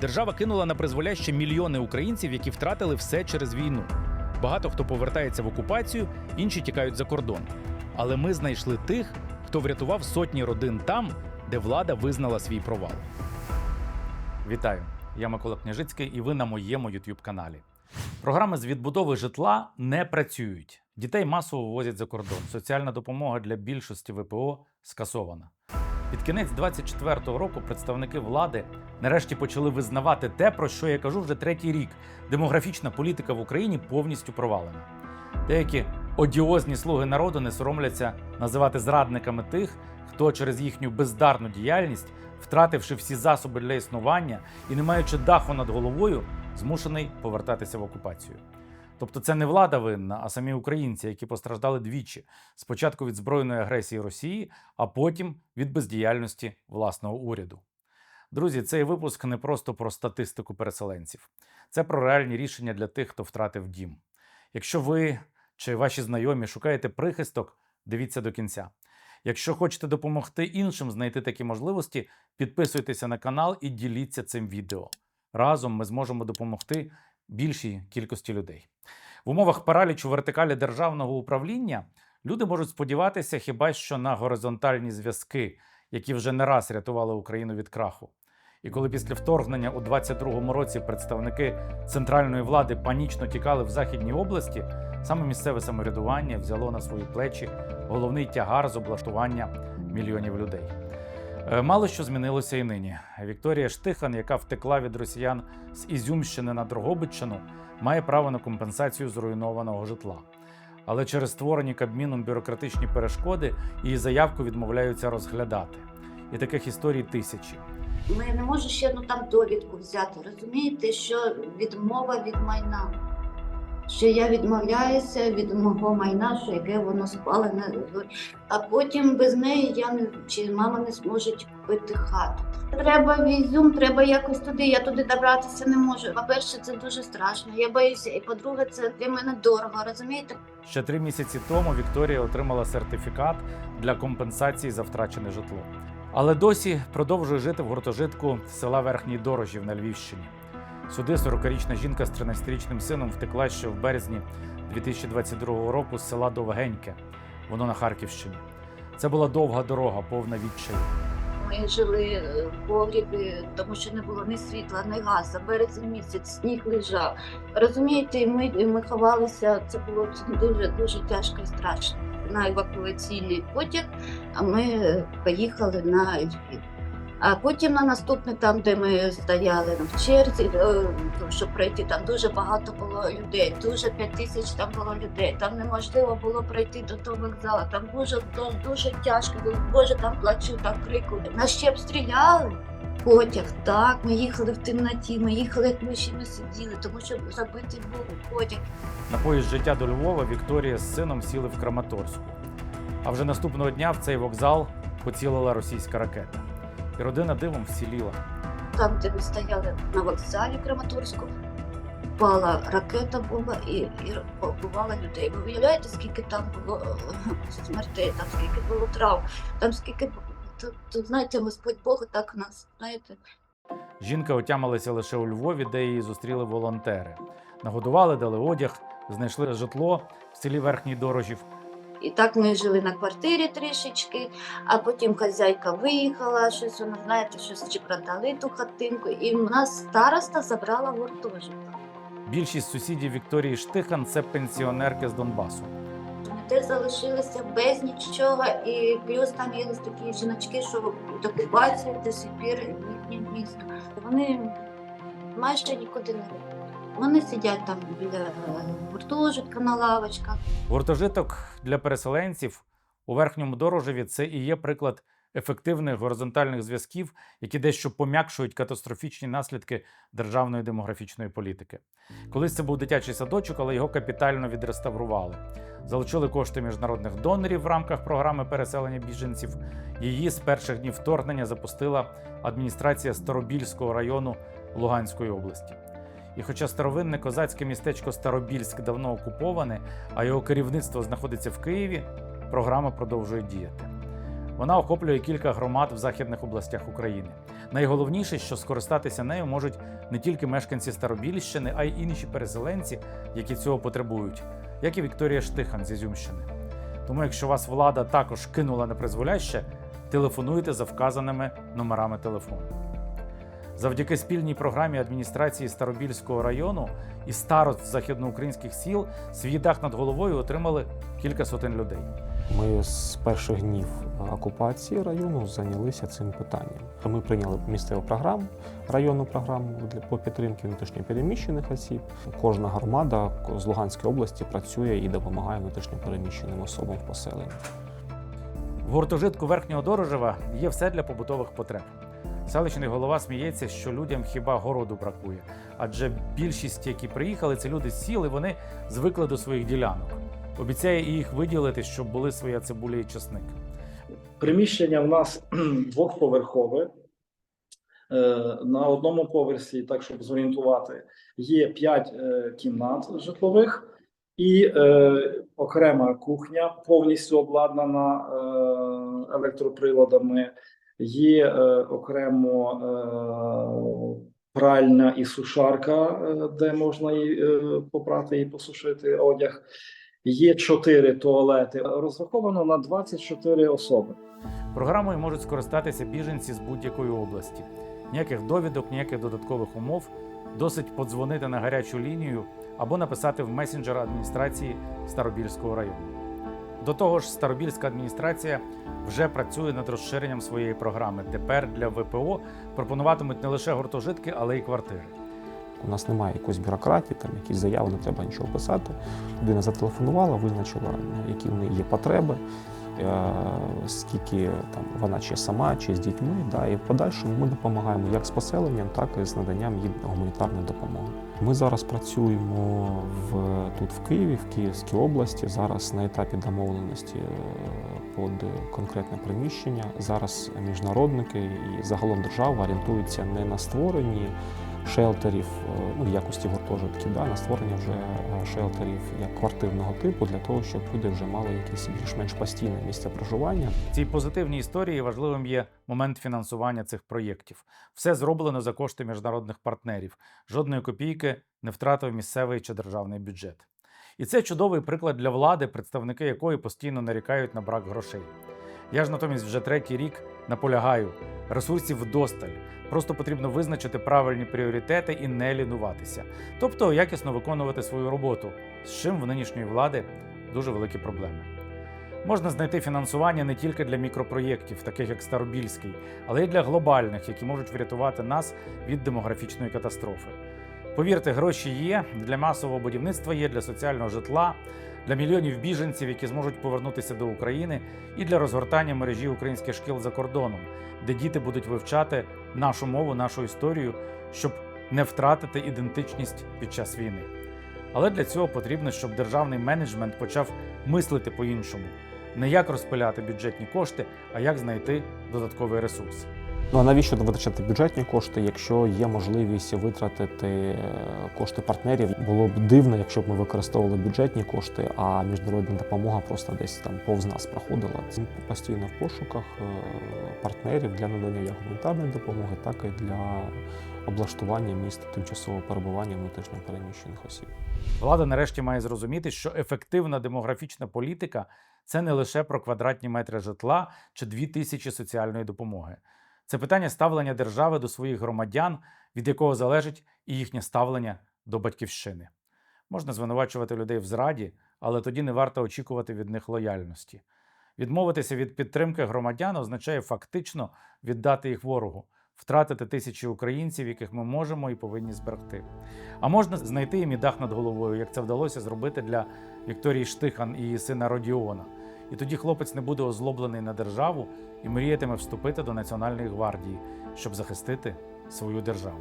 Держава кинула на призволяще мільйони українців, які втратили все через війну. Багато хто повертається в окупацію, інші тікають за кордон. Але ми знайшли тих, хто врятував сотні родин там, де влада визнала свій провал. Вітаю! Я Микола Княжицький, і ви на моєму youtube каналі. Програми з відбудови житла не працюють. Дітей масово вивозять за кордон. Соціальна допомога для більшості ВПО скасована. Під кінець 24-го року представники влади нарешті почали визнавати те, про що я кажу вже третій рік. Демографічна політика в Україні повністю провалена. Деякі одіозні слуги народу не соромляться називати зрадниками тих, хто через їхню бездарну діяльність, втративши всі засоби для існування і не маючи даху над головою, змушений повертатися в окупацію. Тобто це не влада винна, а самі українці, які постраждали двічі: спочатку від збройної агресії Росії, а потім від бездіяльності власного уряду. Друзі, цей випуск не просто про статистику переселенців, це про реальні рішення для тих, хто втратив дім. Якщо ви чи ваші знайомі шукаєте прихисток, дивіться до кінця. Якщо хочете допомогти іншим знайти такі можливості, підписуйтеся на канал і діліться цим відео. Разом ми зможемо допомогти більшій кількості людей. В умовах паралічу вертикалі державного управління люди можуть сподіватися хіба що на горизонтальні зв'язки, які вже не раз рятували Україну від краху. І коли після вторгнення у 22-му році представники центральної влади панічно тікали в західній області, саме місцеве самоврядування взяло на свої плечі головний тягар з облаштування мільйонів людей. Е, Мало що змінилося і нині. Вікторія Штихан, яка втекла від росіян з Ізюмщини на Дрогобиччину, має право на компенсацію зруйнованого житла. Але через створені Кабміном бюрократичні перешкоди її заявку відмовляються розглядати. І таких історій тисячі. Ми не можу ще одну там довідку взяти. Розумієте, що відмова від майна. Що я відмовляюся від мого майна, що яке воно спалене. А потім без неї я не чи мама не зможе купити хату. Треба візюм, треба якось туди. Я туди добратися не можу. По-перше, це дуже страшно. Я боюся. І по-друге, це для мене дорого. Розумієте? Ще три місяці тому Вікторія отримала сертифікат для компенсації за втрачене житло. Але досі продовжує жити в гуртожитку села Верхній Дорожів на Львівщині. Сюди 40-річна жінка з 13-річним сином втекла ще в березні 2022 року з села Довгеньке, воно на Харківщині. Це була довга дорога, повна відчаю. Ми жили е, в погрібі, тому що не було ні світла, ні газу. Березень місяць, сніг лежав. Розумієте, ми, ми ховалися. Це було дуже дуже тяжко і страшно. На евакуаційний потяг, а ми е, поїхали на Львів. А потім на наступний, там, де ми стояли в черзі, е, щоб пройти, там дуже багато було людей, дуже 5 тисяч там було людей. Там неможливо було пройти до того вокзалу. Там дуже, дуже, тяжко було. Боже, там плачу, там крику. Нас ще обстріляли. Потяг, так, ми їхали в темноті, ми їхали, як ми сиділи, тому що забитий був потяг. На поїзд життя до Львова Вікторія з сином сіли в Краматорську. А вже наступного дня в цей вокзал поцілила російська ракета. І родина дивом вціліла. Там, де ми стояли на вокзалі Краматорську, впала ракета була і, і побувала людей. Ви уявляєте, скільки там було е, смертей, там скільки було травм, там скільки. Тут, тут, знаєте, Господь Бог так нас, знаєте. Жінка отямилася лише у Львові, де її зустріли волонтери. Нагодували, дали одяг, знайшли житло в селі Верхній Дорожів. І так ми жили на квартирі трішечки, а потім хазяйка виїхала, щось вона, знаєте, щось чи продали ту хатинку, і в нас староста забрала гуртожиток. Більшість сусідів Вікторії Штихан це пенсіонерки з Донбасу. Вони теж залишилися без нічого, і плюс там є такі жіночки, що до окупації до сих пір їхнє місто. Вони майже нікуди не. Вони сидять там біля е, гуртожитка на лавочках. Гуртожиток для переселенців у верхньому дорожеві це і є приклад ефективних горизонтальних зв'язків, які дещо пом'якшують катастрофічні наслідки державної демографічної політики. Колись це був дитячий садочок, але його капітально відреставрували. Залучили кошти міжнародних донорів в рамках програми переселення біженців. Її з перших днів вторгнення запустила адміністрація Старобільського району Луганської області. І хоча старовинне козацьке містечко Старобільськ давно окуповане, а його керівництво знаходиться в Києві, програма продовжує діяти. Вона охоплює кілька громад в західних областях України. Найголовніше, що скористатися нею можуть не тільки мешканці Старобільщини, а й інші переселенці, які цього потребують, як і Вікторія Штихан з Ізюмщини. Тому, якщо вас влада також кинула на призволяще, телефонуйте за вказаними номерами телефону. Завдяки спільній програмі адміністрації Старобільського району і старост західноукраїнських сіл свій дах над головою отримали кілька сотень людей. Ми з перших днів окупації району зайнялися цим питанням. Ми прийняли місцеву програму, районну програму для по підтримки внутрішньопереміщених осіб. Кожна громада з Луганської області працює і допомагає внутрішньопереміщеним особам в поселенні. В гуртожитку верхнього Дорожева є все для побутових потреб. Селищний голова сміється, що людям хіба городу бракує, адже більшість, які приїхали, це люди з сіл, і вони звикли до своїх ділянок. Обіцяє їх виділити, щоб були своя цибуля і чесник. Приміщення в нас двохповерхове. Е, На одному поверсі, так щоб зорієнтувати, є 5 кімнат житлових і е, окрема кухня, повністю обладнана е, електроприладами. Є е, окремо е, пральня і сушарка, е, де можна і е, попрати і посушити одяг. Є 4 туалети. Розраховано на 24 особи. Програмою можуть скористатися біженці з будь-якої області. Ніяких довідок, ніяких додаткових умов. Досить подзвонити на гарячу лінію або написати в месенджер адміністрації Старобільського району. До того ж, Старобільська адміністрація вже працює над розширенням своєї програми. Тепер для ВПО пропонуватимуть не лише гуртожитки, але й квартири. У нас немає якоїсь бюрократії, там якісь заяви, не треба нічого писати. Людина зателефонувала, визначила, які в неї є потреби, скільки там вона чи сама, чи з дітьми. Да, і в подальшому ми допомагаємо як з поселенням, так і з наданням їм гуманітарної допомоги. Ми зараз працюємо в, тут в Києві, в Київській області. Зараз на етапі домовленості е, під конкретне приміщення. Зараз міжнародники і загалом держава орієнтуються не на створенні шелтерів е, ну, якості гуртожитків, да, на створення вже е, шелтерів як квартирного типу для того, щоб люди вже мали якесь більш-менш постійне місце проживання. Цій позитивній історії важливим є момент фінансування цих проєктів. Все зроблено за кошти міжнародних партнерів. Жодної копійки не втратив місцевий чи державний бюджет. І це чудовий приклад для влади, представники якої постійно нарікають на брак грошей. Я ж натомість вже третій рік наполягаю ресурсів вдосталь. Просто потрібно визначити правильні пріоритети і не лінуватися, тобто якісно виконувати свою роботу, з чим в нинішньої влади дуже великі проблеми. Можна знайти фінансування не тільки для мікропроєктів, таких як Старобільський, але й для глобальних, які можуть врятувати нас від демографічної катастрофи. Повірте, гроші є для масового будівництва є, для соціального житла, для мільйонів біженців, які зможуть повернутися до України, і для розгортання мережі українських шкіл за кордоном, де діти будуть вивчати нашу мову, нашу історію, щоб не втратити ідентичність під час війни. Але для цього потрібно, щоб державний менеджмент почав мислити по-іншому, не як розпиляти бюджетні кошти, а як знайти додатковий ресурс. Ну а навіщо витрачати бюджетні кошти, якщо є можливість витратити е, кошти партнерів? Було б дивно, якщо б ми використовували бюджетні кошти, а міжнародна допомога просто десь там повз нас проходила. Ми постійно в пошуках е, партнерів для надання як гуманітарної допомоги, так і для облаштування міст тимчасового перебування внутрішньо переміщених осіб. Влада нарешті має зрозуміти, що ефективна демографічна політика це не лише про квадратні метри житла чи дві тисячі соціальної допомоги. Це питання ставлення держави до своїх громадян, від якого залежить і їхнє ставлення до батьківщини. Можна звинувачувати людей в зраді, але тоді не варто очікувати від них лояльності. Відмовитися від підтримки громадян означає фактично віддати їх ворогу, втратити тисячі українців, яких ми можемо і повинні зберегти. А можна знайти їм і дах над головою, як це вдалося зробити для Вікторії Штихан і її сина Родіона. І тоді хлопець не буде озлоблений на державу і мріятиме вступити до Національної гвардії, щоб захистити свою державу.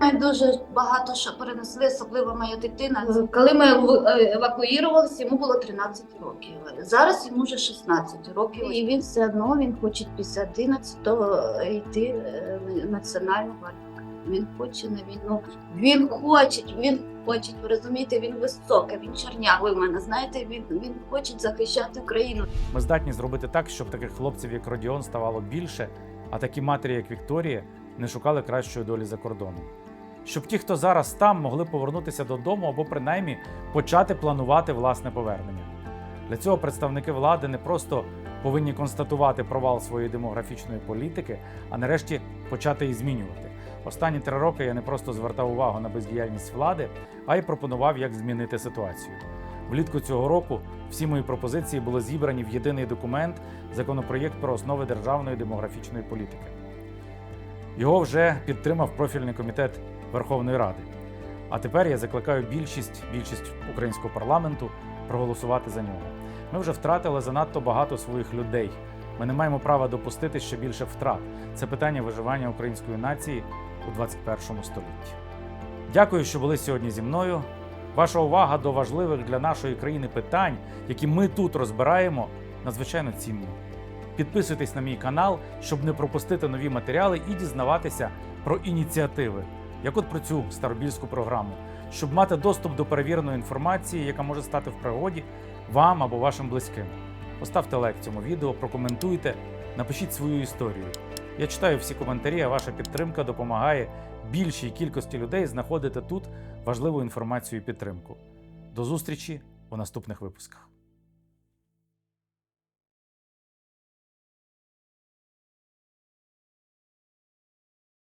Ми дуже багато що перенесли, особливо моя дитина. Коли ми е, евакуювалися, йому було 13 років. Зараз йому вже 16 років. І він все одно він хоче після 11-го йти е, в Національну гвардію. Він хоче на війну. Він хоче, він хоче. Ви розумієте, він високий, він чорнявий в мене. Знаєте, він, він хоче захищати Україну. Ми здатні зробити так, щоб таких хлопців, як Родіон, ставало більше, а такі матері, як Вікторія, не шукали кращої долі за кордоном. Щоб ті, хто зараз там, могли повернутися додому або принаймні почати планувати власне повернення. Для цього представники влади не просто повинні констатувати провал своєї демографічної політики, а нарешті почати її змінювати. Останні три роки я не просто звертав увагу на бездіяльність влади, а й пропонував, як змінити ситуацію. Влітку цього року всі мої пропозиції були зібрані в єдиний документ законопроєкт про основи державної демографічної політики. Його вже підтримав профільний комітет Верховної Ради. А тепер я закликаю більшість, більшість українського парламенту проголосувати за нього. Ми вже втратили занадто багато своїх людей. Ми не маємо права допустити ще більше втрат. Це питання виживання української нації у 21 столітті. Дякую, що були сьогодні зі мною. Ваша увага до важливих для нашої країни питань, які ми тут розбираємо, надзвичайно цінна. Підписуйтесь на мій канал, щоб не пропустити нові матеріали і дізнаватися про ініціативи, як от про цю старобільську програму, щоб мати доступ до перевіреної інформації, яка може стати в пригоді вам або вашим близьким. Поставте лайк цьому відео, прокоментуйте, напишіть свою історію. Я читаю всі коментарі, а ваша підтримка допомагає більшій кількості людей знаходити тут важливу інформацію і підтримку. До зустрічі у наступних випусках.